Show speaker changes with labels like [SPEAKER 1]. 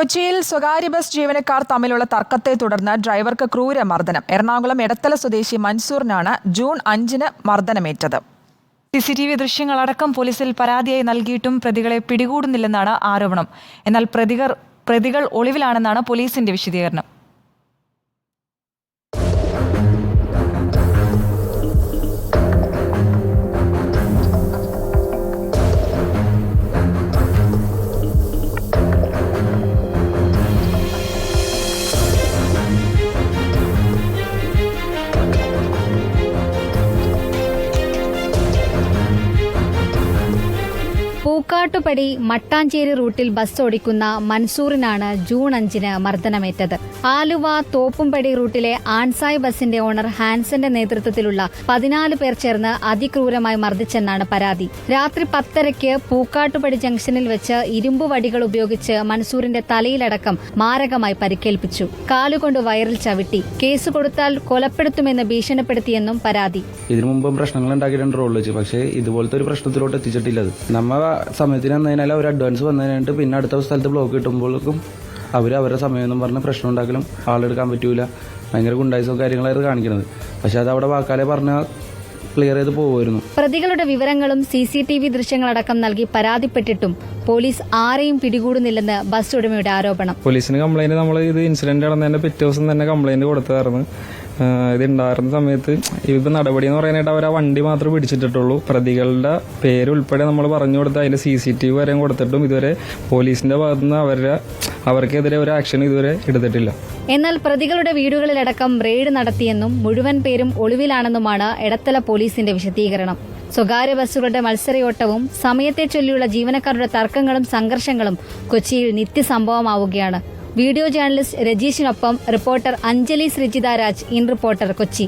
[SPEAKER 1] കൊച്ചിയിൽ സ്വകാര്യ ബസ് ജീവനക്കാർ തമ്മിലുള്ള തർക്കത്തെ തുടർന്ന് ഡ്രൈവർക്ക് ക്രൂര മർദ്ദനം. എറണാകുളം എടത്തല സ്വദേശി മൻസൂറിനാണ് ജൂൺ അഞ്ചിന് മർദ്ദനമേറ്റത്.
[SPEAKER 2] സി സി ടി വി ദൃശ്യങ്ങളടക്കം പോലീസിൽ പരാതിയായി നൽകിയിട്ടും പ്രതികളെ പിടികൂടുന്നില്ലെന്നാണ് ആരോപണം. എന്നാൽ പ്രതികർ പ്രതികൾ ഒളിവിലാണെന്നാണ് പോലീസിന്റെ വിശദീകരണം.
[SPEAKER 3] പൂക്കാട്ടുപടി മട്ടാഞ്ചേരി റൂട്ടിൽ ബസ് ഓടിക്കുന്ന മൻസൂറിനാണ് ജൂൺ അഞ്ചിന് മർദ്ദനമേറ്റത്. ആലുവ തോപ്പുംപടി റൂട്ടിലെ ആൻസായ് ബസിന്റെ ഓണർ ഹാൻസന്റെ നേതൃത്വത്തിലുള്ള പതിനാല് പേർ ചേർന്ന് അതിക്രൂരമായി മർദ്ദിച്ചെന്നാണ് പരാതി. രാത്രി പത്തരയ്ക്ക് പൂക്കാട്ടുപടി ജംഗ്ഷനിൽ വെച്ച് ഇരുമ്പ് വടികൾ ഉപയോഗിച്ച് മൻസൂറിന്റെ തലയിലടക്കം മാരകമായി പരിക്കേൽപ്പിച്ചു. കാലുകൊണ്ട് വയറിൽ ചവിട്ടി. കേസ് കൊടുത്താൽ കൊലപ്പെടുത്തുമെന്ന് ഭീഷണിപ്പെടുത്തിയെന്നും പരാതി.
[SPEAKER 4] ഇതിനു മുമ്പ് പ്രശ്നങ്ങൾ ഉണ്ടാക്കിയിട്ടുണ്ട് പക്ഷേ ഇതുപോലത്തെ ഒരു പ്രശ്നത്തിലോട്ട് എത്തിച്ചിട്ടില്ല നമ്മൾ നമ്മ സമയത്തിന് വന്നതിനാൽ അവർ അഡ്വാൻസ് വന്നതിനായിട്ട് പിന്നെ അടുത്ത സ്ഥലത്ത് ബ്ലോക്ക് കിട്ടുമ്പോഴേക്കും അവർ അവരുടെ സമയം എന്നും പറഞ്ഞ് പ്രശ്നം ഉണ്ടാക്കലും ആളെടുക്കാൻ പറ്റൂല. ഭയങ്കര ഗുണ്ടായിസോ കാര്യങ്ങളായിരുന്നു കാണിക്കുന്നത്. പക്ഷെ അത് അവിടെ വാക്കാലെ പറഞ്ഞ ക്ലിയർ ചെയ്ത് പോകുമായിരുന്നു
[SPEAKER 3] പ്രതികളുടെ വിവരങ്ങളും സി സി ടി വി ദൃശ്യങ്ങളടക്കം നൽകി പരാതിപ്പെട്ടിട്ടും പോലീസ് ആരെയും പിടികൂടുന്നില്ലെന്ന് ബസ് ഉടമയുടെ ആരോപണം.
[SPEAKER 5] പോലീസിന് കംപ്ലൈന്റ് നമ്മൾ ഇത് ഇൻസിഡന്റ് നടന്നതിന്റെ പിറ്റേ ദിവസം തന്നെ കംപ്ലൈന്റ് കൊടുത്തായിരുന്നു ആഹ് ഇത് ഉണ്ടായിരുന്ന സമയത്ത് ഇപ്പൊ നടപടി എന്ന് പറയാനായിട്ട് അവർ ആ വണ്ടി മാത്രമേ പിടിച്ചിട്ടുള്ളൂ പ്രതികളുടെ പേര് ഉൾപ്പെടെ നമ്മൾ പറഞ്ഞു കൊടുത്ത് അതിന്റെ സി സി ടി വി വരെയും കൊടുത്തിട്ടും ഇതുവരെ പോലീസിന്റെ ഭാഗത്തുനിന്ന് അവരുടെ അവർക്കെതിരെ ഒരു ആക്ഷൻ ഇതുവരെ എടുത്തിട്ടില്ല.
[SPEAKER 3] എന്നാൽ പ്രതികളുടെ വീടുകളിലടക്കം റെയ്ഡ് നടത്തിയെന്നും മുഴുവൻ പേരും ഒളിവിലാണെന്നുമാണ് എടത്തല പോലീസിന്റെ വിശദീകരണം. സ്വകാര്യ ബസ്സുകളുടെ മത്സരയോട്ടവും സമയത്തെ ചൊല്ലിയുള്ള ജീവനക്കാരുടെ തർക്കങ്ങളും സംഘർഷങ്ങളും കൊച്ചിയിൽ നിത്യസംഭവമാവുകയാണ്. Video journalist രജീഷിനൊപ്പം reporter Anjali Sreejitha Raj in reporter Kochi